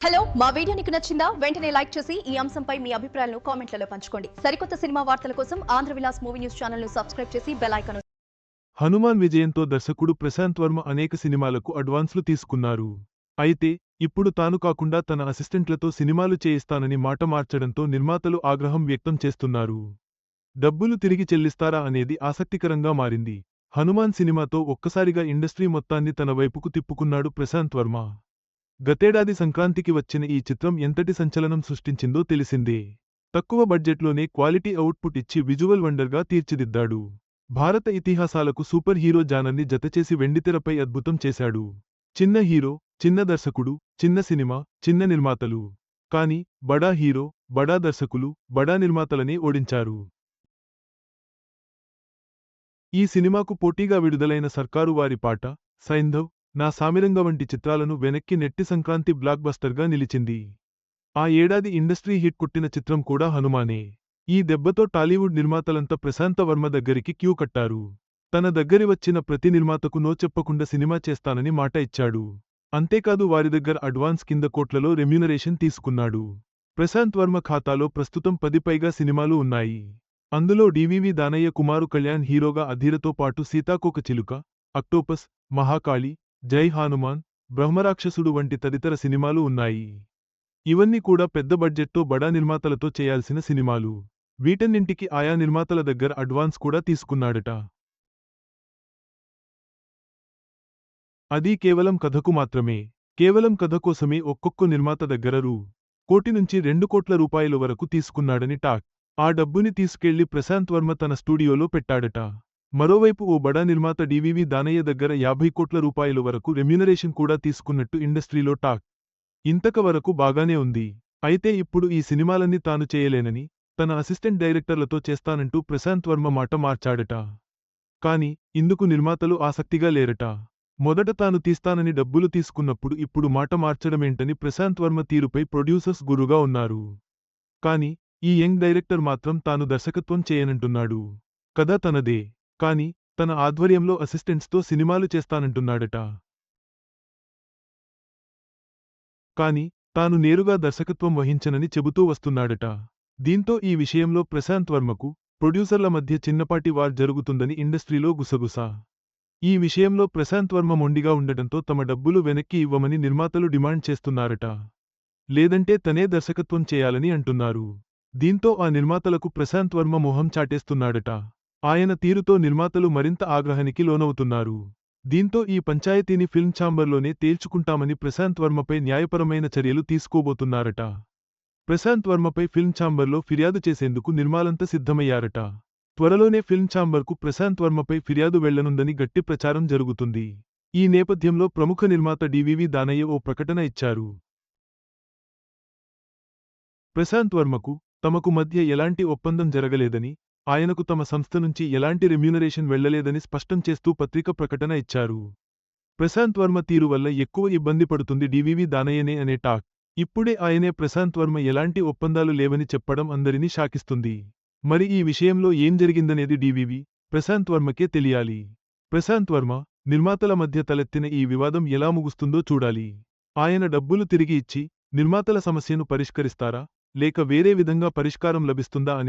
Hello మా video నీకు నచ్చిందా? వెంటనే లైక్ చేసి ఈ అంశంపై మీ అభిప్రాయాలను కామెంట్లలో పంచుకోండి. సరికొత్త సినిమా వార్తల కోసం ఆంధ్ర విలాస్ మూవీ న్యూస్ ఛానల్ను సబ్స్క్రైబ్ చేసి బెల్ ఐకాన్ హనుమాన్ విజయంతో దర్శకుడు ప్రశాంత్ వర్మ అనేక సినిమాలకు అడ్వాన్స్లు తీసుకున్నారు. అయితే ఇప్పుడు తాను కాకుండా తన అసిస్టెంట్లతో సినిమాలు చేయిస్తానని మాట మార్చడంతో నిర్మాతలు ఆగ్రహం వ్యక్తం చేస్తున్నారు. డబ్బులు తిరిగి చెల్లిస్తారా అనేది ఆసక్తికరంగా మారింది. హనుమాన్ సినిమాతో ఒక్కసారిగా ఇండస్ట్రీ మొత్తాన్ని తన వైపుకు తిప్పుకున్నాడు ప్రశాంత్ వర్మ. గతేడాది సంక్రాంతికి వచ్చిన ఈ చిత్రం ఎంతటి సంచలనం సృష్టించిందో తెలిసిందే. తక్కువ బడ్జెట్లోనే క్వాలిటీ అవుట్పుట్ ఇచ్చి విజువల్ వండర్గా తీర్చిదిద్దాడు. భారత ఇతిహాసాలకు సూపర్ హీరో జానర్ని జతచేసి వెండితెరపై అద్భుతం చేశాడు. చిన్న హీరో చిన్న దర్శకుడు చిన్న సినిమా చిన్న నిర్మాతలు. కాని బడా హీరో బడా దర్శకులు బడా నిర్మాతలనే ఓడించారు. ఈ సినిమాకు పోటీగా విడుదలైన సర్కారు వారి పాట సైంధవ్ నా సామిరంగ వంటి చిత్రాలను వెనక్కి నెట్టి సంక్రాంతి బ్లాక్ బస్టర్గా నిలిచింది. ఆ ఏడాది ఇండస్ట్రీ హిట్ కొట్టిన చిత్రం కూడా హనుమానే. ఈ దెబ్బతో టాలీవుడ్ నిర్మాతలంతా ప్రశాంత వర్మ దగ్గరికి క్యూ కట్టారు. తన దగ్గరి వచ్చిన ప్రతి నిర్మాతకు నో చెప్పకుండా సినిమా చేస్తానని మాట ఇచ్చాడు. అంతేకాదు వారి దగ్గర అడ్వాన్స్ కింద కోట్లలో రెమ్యూనరేషన్ తీసుకున్నాడు. ప్రశాంత్ వర్మ ఖాతాలో ప్రస్తుతం పది పైగా సినిమాలు ఉన్నాయి. అందులో డివివి దానయ్య కుమారు కళ్యాణ్ హీరోగా అధీరతో పాటు సీతాకోక చిలుక అక్టోపస్ మహాకాళి జై హనుమాన్ బ్రహ్మరాక్షసుడు వంటి తదితర సినిమాలు ఉన్నాయి. ఇవన్నీ కూడా పెద్ద బడ్జెట్తో బడా నిర్మాతలతో చేయాల్సిన సినిమాలు. వీటన్నింటికి ఆయా నిర్మాతల దగ్గర అడ్వాన్స్ కూడా తీసుకున్నాడట. అది కేవలం కథకు మాత్రమే. కేవలం కథ కోసమే ఒక్కొక్క నిర్మాత దగ్గర రూ. కోటి నుంచి రెండు కోట్ల రూపాయల వరకు తీసుకున్నాడని టాక్. ఆ డబ్బుని తీసుకెళ్ళి ప్రశాంత్ వర్మ తన స్టూడియోలో పెట్టాడట. మరోవైపు ఓ బడా నిర్మాత డివివి దానయ్య దగ్గర యాభై కోట్ల రూపాయల వరకు రెమ్యునరేషన్ కూడా తీసుకున్నట్టు ఇండస్ట్రీలో టాక్. ఇంతక వరకు బాగానే ఉంది. అయితే ఇప్పుడు ఈ సినిమాలన్నీ తాను చేయలేనని తన అసిస్టెంట్ డైరెక్టర్లతో చేస్తానంటూ ప్రశాంత్ వర్మ మాట మార్చాడట. కాని ఇందుకు నిర్మాతలు ఆసక్తిగా లేరట. మొదట తాను తీస్తానని డబ్బులు తీసుకున్నప్పుడు ఇప్పుడు మాట మార్చడమేంటని ప్రశాంత్ వర్మ తీరుపై ప్రొడ్యూసర్స్ గురుగా ఉన్నారు. కాని ఈ యంగ్ డైరెక్టర్ మాత్రం తాను దర్శకత్వం చేయనంటున్నాడు. కథ తనదే. కాని తన ఆధ్వర్యంలో అసిస్టెంట్స్తో సినిమాలు చేస్తానంటున్నాడట. కాని తాను నేరుగా దర్శకత్వం వహించనని చెబుతూ వస్తున్నాడట. దీంతో ఈ విషయంలో ప్రశాంత్ వర్మకు ప్రొడ్యూసర్ల మధ్య చిన్నపాటి వార్ జరుగుతుందని ఇండస్ట్రీలో గుసగుస. ఈ విషయంలో ప్రశాంత్ వర్మ మొండిగా ఉండటంతో తమ డబ్బులు వెనక్కి ఇవ్వమని నిర్మాతలు డిమాండ్ చేస్తున్నారట. లేదంటే తనే దర్శకత్వం చేయాలని అంటున్నారు. దీంతో ఆ నిర్మాతలకు ప్రశాంత్ వర్మ మొహం చాటేస్తున్నాడట. ఆయన తీరుతో నిర్మాతలు మరింత ఆగ్రహానికి లోనవుతున్నారు. దీంతో ఈ పంచాయతీని ఫిల్మ్ ఛాంబర్లోనే తేల్చుకుంటామని ప్రశాంత్ వర్మపై న్యాయపరమైన చర్యలు తీసుకోబోతున్నారట. ప్రశాంత్ వర్మపై ఫిల్మ్ ఛాంబర్లో ఫిర్యాదు చేసేందుకు నిర్మాలంతా సిద్ధమయ్యారట. త్వరలోనే ఫిల్మ్ ఛాంబర్కు ప్రశాంత్ వర్మపై ఫిర్యాదు వెళ్ళనుందని గట్టి ప్రచారం జరుగుతుంది. ఈ నేపథ్యంలో ప్రముఖ నిర్మాత డివివి దానయ్య ఓ ప్రకటన ఇచ్చారు. ప్రశాంత్ వర్మకు తమకు మధ్య ఎలాంటి ఒప్పందం జరగలేదని ఆయనకు తమ సంస్థ నుంచి ఎలాంటి రెమ్యూనరేషన్ వెళ్ళలేదని స్పష్టం చేస్తూ పత్రిక ప్రకటన ఇచ్చారు. ప్రశాంత్ వర్మ తీరు వల్ల ఎక్కువ ఇబ్బంది పడుతుంది డివివి దానయ్యనే అనే టాక్. ఇప్పుడే ఆయనే ప్రశాంత్ వర్మ ఎలాంటి ఒప్పందాలు లేవని చెప్పడం అందరినీ షాకిస్తుంది. మరి ఈ విషయంలో ఏం జరిగిందనేది డివివి ప్రశాంత్ వర్మకే తెలియాలి. ప్రశాంత్ వర్మ నిర్మాతల మధ్య తలెత్తిన ఈ వివాదం ఎలా ముగుస్తుందో చూడాలి. ఆయన డబ్బులు తిరిగి ఇచ్చి నిర్మాతల సమస్యను పరిష్కరిస్తారా లేక వేరే విధంగా పరిష్కారం లభిస్తుందా అనేది